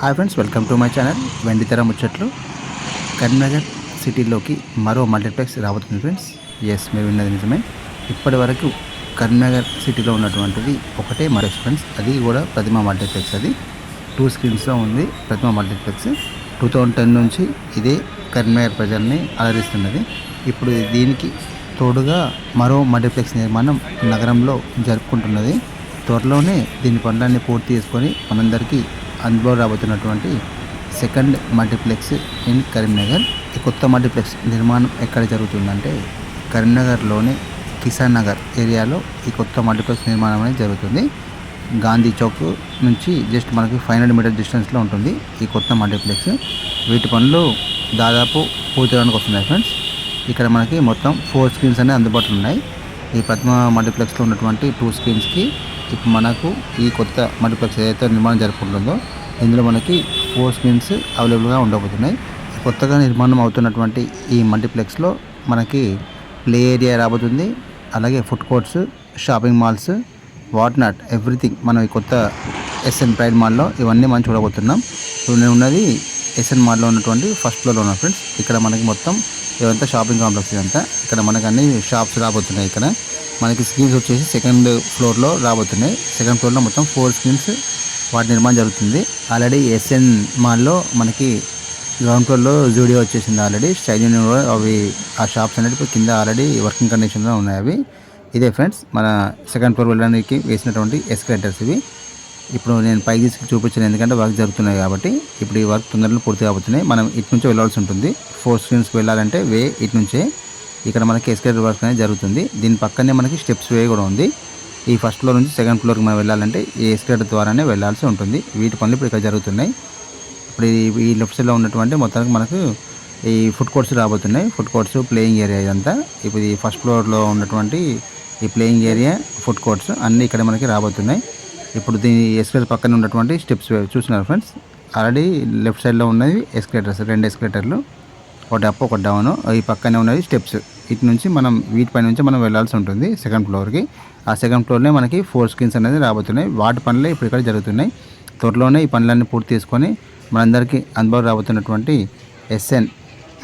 Hi friends welcome to my channel వెండితెర ముచ్చట్లు కరీంనగర్ సిటీలోకి మరో మల్టీప్లెక్స్ రాబోతుంది ఫ్రెండ్స్ ఎస్ మీరు విన్నది నిజమే. ఇప్పటి వరకు కరీంనగర్ సిటీలో ఉన్నటువంటిది ఒకటే మల్టీప్లెక్స్ ఫ్రెండ్స్ అది కూడా ప్రతిమ మల్టీప్లెక్స్ అది. టూ స్క్రీన్స్లో ఉంది Pratima multiplex two thousand ten నుంచి ఇదే కరీంనగర్ ప్రజల్ని అలరిస్తున్నది ఇప్పుడు దీనికి తోడుగా మరో మల్టీప్లెక్స్ నిర్మాణం నగరంలో జరుపుకుంటున్నది. త్వరలోనే దీని పనులన్నీ పూర్తి చేసుకొని మనందరికీ అందుబాటులో రాబోతున్నటువంటి సెకండ్ మల్టీప్లెక్స్ ఇన్ కరీంనగర్. ఈ కొత్త మల్టీప్లెక్స్ నిర్మాణం ఎక్కడ జరుగుతుందంటే కరీంనగర్లోని కిసాన్ నగర్ ఏరియాలో ఈ కొత్త మల్టీప్లెక్స్ నిర్మాణం అనేది జరుగుతుంది. గాంధీ చౌక్ నుంచి జస్ట్ మనకి ఫైవ్ హండ్రెడ్ మీటర్ డిస్టెన్స్లో ఉంటుంది ఈ కొత్త మల్టీప్లెక్స్. వీటి పనులు దాదాపు పూర్తవడానికి వస్తున్నాయి ఫ్రెండ్స్. ఇక్కడ మనకి మొత్తం ఫోర్ స్క్రీన్స్ అనేవి అందుబాటులో ఉన్నాయి. ఈ పద్మ మల్టీప్లెక్స్లో ఉన్నటువంటి టూ స్క్రీన్స్కి ఇప్పుడు మనకు ఈ కొత్త మల్టీప్లెక్స్ ఏదైతే నిర్మాణం జరుపుకుంటుందో ఇందులో మనకి ఫోర్ స్క్రీన్స్ అవైలబుల్గా ఉండబోతున్నాయి. కొత్తగా నిర్మాణం అవుతున్నటువంటి ఈ మల్టీప్లెక్స్లో మనకి ప్లే ఏరియా రాబోతుంది. అలాగే food courts shopping malls what not everything మనం ఈ కొత్త ఎస్ఎన్ ప్రైడ్ మాల్లో ఇవన్నీ మనం చూడబోతున్నాం. ఇప్పుడు నేను ఉన్నది ఎస్ఎన్ మాల్లో ఉన్నటువంటి ఫస్ట్ ఫ్లోర్లో ఉన్న ఫ్రెండ్స్ ఇక్కడ మనకి మొత్తం ఇదంతా షాపింగ్ కాంప్లెక్స్ ఇదంతా ఇక్కడ మనకు అన్ని షాప్స్ రాబోతున్నాయి ఇక్కడ. మనకి స్క్రీన్స్ వచ్చేసి సెకండ్ ఫ్లోర్లో రాబోతున్నాయి. సెకండ్ ఫ్లోర్లో మొత్తం ఫోర్ స్క్రీన్స్ వాటి నిర్మాణం జరుగుతుంది. ఆల్రెడీ ఎస్ఎన్ మాల్లో మనకి గ్రౌండ్ ఫ్లోర్లో జూడియో వచ్చేసింది ఆల్రెడీ స్టైల్ అవి ఆ షాప్స్ అనేవి కింద ఆల్రెడీ వర్కింగ్ కండిషన్లో ఉన్నాయి అవి. ఇదే ఫ్రెండ్స్ మన సెకండ్ ఫ్లోర్ వెళ్ళడానికి వేసినటువంటి ఎస్కలేటర్స్ ఇవి. ఇప్పుడు నేను పైకి తీసుకు చూపించాను ఎందుకంటే వర్క్ జరుగుతున్నాయి కాబట్టి. ఇప్పుడు ఈ వర్క్ తొందరలో పూర్తి కాబోతున్నాయి. మనం ఇటు నుంచే వెళ్ళాల్సి ఉంటుంది. ఫోర్ స్క్రీన్స్కి వెళ్ళాలంటే వే ఇటు నుంచే. ఇక్కడ మనకి ఎస్కలేటర్ వర్క్ అనేది జరుగుతుంది. దీని పక్కనే మనకి స్టెప్స్ వే కూడా ఉంది. ఈ ఫస్ట్ ఫ్లోర్ నుంచి సెకండ్ ఫ్లోర్కి మనం వెళ్ళాలంటే ఈ ఎస్కేటర్ ద్వారానే వెళ్ళాల్సి ఉంటుంది. వీటి పనులు ఇప్పుడు ఇక్కడ జరుగుతున్నాయి. ఇప్పుడు ఈ- లెఫ్ట్ సైడ్లో ఉన్నటువంటి మొత్తానికి మనకు ఈ ఫుడ్ కోర్ట్స్ రాబోతున్నాయి. ఫుడ్ కోర్ట్స్ ప్లేయింగ్ ఏరియా ఇదంతా. ఇప్పుడు ఈ ఫస్ట్ ఫ్లోర్లో ఉన్నటువంటి ఈ ప్లేయింగ్ ఏరియా ఫుడ్ కోర్ట్స్ అన్నీ ఇక్కడ మనకి రాబోతున్నాయి. ఇప్పుడు దీని ఎస్కేటర్ పక్కన ఉన్నటువంటి స్టెప్స్ చూస్తున్నారు ఫ్రెండ్స్. ఆల్రెడీ లెఫ్ట్ సైడ్లో ఉన్నది ఎస్కేటర్స్ రెండు ఎస్కేటర్లు ఒకటి అప్ ఒకటి డౌన్. ఈ పక్కనే ఉన్నది స్టెప్స్. ఇటు నుంచి మనం వీటిపై నుంచి మనం వెళ్ళాల్సి ఉంటుంది సెకండ్ ఫ్లోర్కి ఆ సెకండ్ ఫ్లోర్లో మనకి ఫోర్ స్క్రీన్స్ అనేది రాబోతున్నాయి. వాటి పనులే ఇప్పుడు ఇక్కడ జరుగుతున్నాయి. త్వరలోనే ఈ పనులన్నీ పూర్తి చేసుకొని మనందరికీ అందుబాటు రాబోతున్నటువంటి ఎస్ఎన్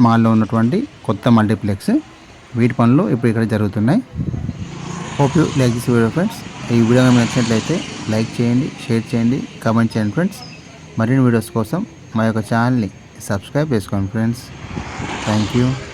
మాల్లో ఉన్నటువంటి కొత్త మల్టీప్లెక్స్ వీటి పనులు ఇప్పుడు ఇక్కడ జరుగుతున్నాయి. Hope you like this video friends ఈ వీడియో నచ్చినట్లయితే లైక్ చేయండి షేర్ చేయండి కామెంట్ చేయండి ఫ్రెండ్స్ మరిన్ని వీడియోస్ కోసం మా యొక్క ఛానల్ని సబ్స్క్రైబ్ చేసుకోండి ఫ్రెండ్స్ థ్యాంక్ యూ